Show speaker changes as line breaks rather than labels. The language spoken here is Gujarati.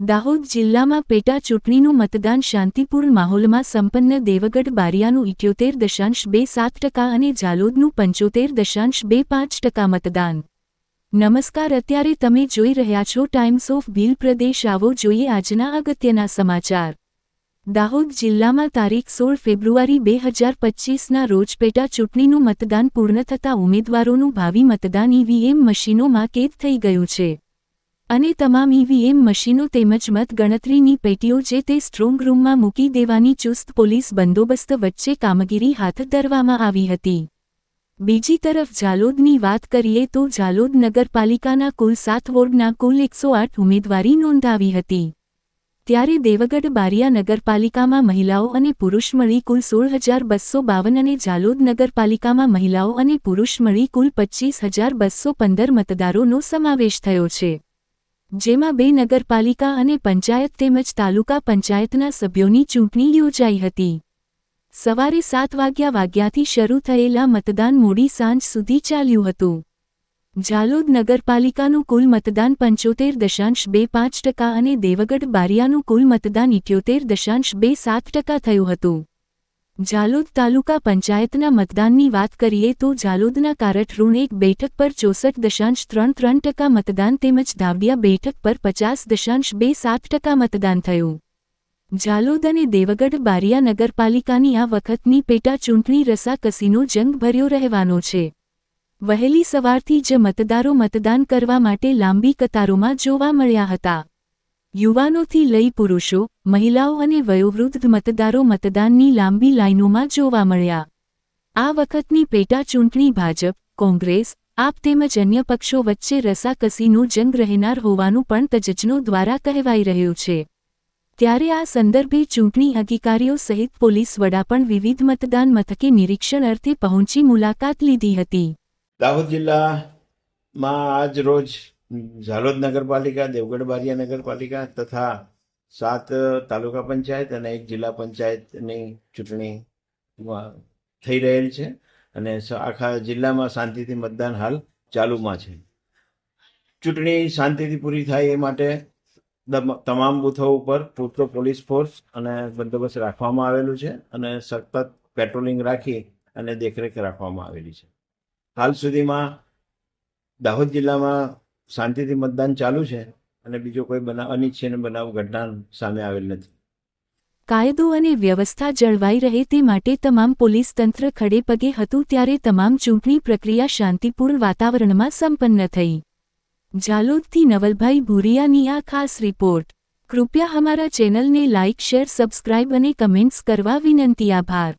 દાહોદ જિલ્લામાં પેટા ચૂંટણીનું મતદાન શાંતિપૂર્ણ માહોલમાં સંપન્ન દેવગઢ બારિયાનું ઇઠ્યોતેર દશાંશ બે સાત ટકા અને જાલોદનું પંચોતેર દશાંશ બે પાંચ ટકા મતદાન. નમસ્કાર, અત્યારે તમે જોઈ રહ્યા છો ટાઈમ્સ ઓફ ભીલ પ્રદેશ આવો જોઈએ આજના અગત્યના સમાચાર. દાહોદ જિલ્લામાં તારીખ સોળ ફેબ્રુઆરી બે હજાર પચ્ચીસના રોજ પેટા ચૂંટણીનું મતદાન પૂર્ણ થતાં ઉમેદવારોનું ભાવિ મતદાન ઈવીએમ મશીનોમાં કેદ થઈ ગયું છે. અને તમામ ઈવીએમ મશીનો તેમજ મત ગણતરીની પેટીઓ જે તે સ્ટ્રોંગ રૂમમાં મૂકી દેવાની ચુસ્ત પોલીસ બંદોબસ્ત વચ્ચે કામગીરી હાથ ધરવામાં આવી હતી. બીજી તરફ જાલોદની વાત કરીએ તો જાલોદ નગરપાલિકાના કુલ સાત વોર્ડના કુલ એકસો આઠ ઉમેદવારી નોંધાવી હતી. ત્યારે દેવગઢ બારિયા નગરપાલિકામાં મહિલાઓ અને પુરુષ મળી કુલ સોળ હજાર બસો બાવન અને જાલોદ નગરપાલિકામાં મહિલાઓ અને પુરુષ મળી કુલ પચ્ચીસ હજાર બસો પંદર મતદારોનો સમાવેશ થયો છે. જેમાં બે નગરપાલિકા અને પંચાયત તેમજ તાલુકા પંચાયતના સભ્યોની ચૂંટણી યોજાઈ હતી. સવારે સાત વાગ્યા વાગ્યાથી શરૂ થયેલા મતદાન મોડી સાંજ સુધી ચાલ્યું હતું. ઝાલોદ નગરપાલિકાનું કુલ મતદાન પંચોતેર દશાંશ બે પાંચ ટકા અને દેવગઢ બારિયાનું કુલ મતદાન ઇઠ્યોતેર દશાંશ બે સાત ટકા થયું હતું. જાલોદ તાલુકા પંચાયતના મતદાનની વાત કરીએ તો જાલોદના કારઠરૂણ એક બેઠક પર ચોસઠ દશાંશ ત્રણ ત્રણ ટકા મતદાન તેમજ ધાવડિયા બેઠક પર પચાસ દશાંશ બે સાત ટકા મતદાન થયું. જાલોદ અને દેવગઢ બારિયા નગરપાલિકાની આ વખતની પેટા ચૂંટણી રસાકસીનો જંગ ભર્યો રહેવાનો છે. વહેલી સવારથી જ મતદારો મતદાન કરવા માટે લાંબી કતારોમાં જોવા મળ્યા હતા. યુવાનોથી લઈ પુરુષો, મહિલાઓ અને વયોવૃદ્ધ મતદારો મતદાનની લાંબી લાઇનોમાં જોવા મળ્યા. આ વખતની પેટા ચૂંટણી ભાજપ, કોંગ્રેસ, આપ તેમજ અન્ય પક્ષો વચ્ચે રસાકસીનું જંગ રહેનાર હોવાનું પણ તજજ્ઞો દ્વારા કહેવાઈ રહ્યું છે. ત્યારે આ સંદર્ભે ચૂંટણી અધિકારીઓ સહિત પોલીસ વડા પણ વિવિધ મતદાન મથકે નિરીક્ષણ અર્થે પહોંચી મુલાકાત લીધી હતી.
દાહોદ જિલ્લામાં આજ રોજ ઝાલોદ નગરપાલિકા, દેવગઢ બારિયા નગરપાલિકા તથા સાત તાલુકા પંચાયત અને એક જિલ્લા પંચાયતની ચૂંટણી થઈ રહેલ છે અને આખા જિલ્લામાં શાંતિથી મતદાન હાલ ચાલુમાં છે. ચૂંટણી શાંતિથી પૂરી થાય એ માટે તમામ બૂથો ઉપર પૂરતો પોલીસ ફોર્સ અને બંદોબસ્ત રાખવામાં આવેલું છે અને સતત પેટ્રોલિંગ રાખી અને દેખરેખ રાખવામાં આવેલી છે. હાલ સુધીમાં દાહોદ જિલ્લામાં શાંતિથી મતદાન ચાલુ છે અને બીજો કોઈ બનાવ અનિચ્છનીય બનાવ ઘટના સામે આવેલ નથી.
કાયદો અને વ્યવસ્થા જળવાઈ રહે તે માટે તમામ પોલીસ તંત્ર ખડે પગે હતું ત્યારે તમામ ચૂંટણી પ્રક્રિયા શાંતિપૂર્ણ વાતાવરણમાં સંપન્ન થઈ. જાલોદથી નવલભાઈ ભૂરિયાની આ ખાસ રિપોર્ટ. કૃપયા અમારા ચેનલને લાઇક, શેર, સબસ્ક્રાઇબ અને કમેન્ટ્સ કરવા વિનંતી. આભાર.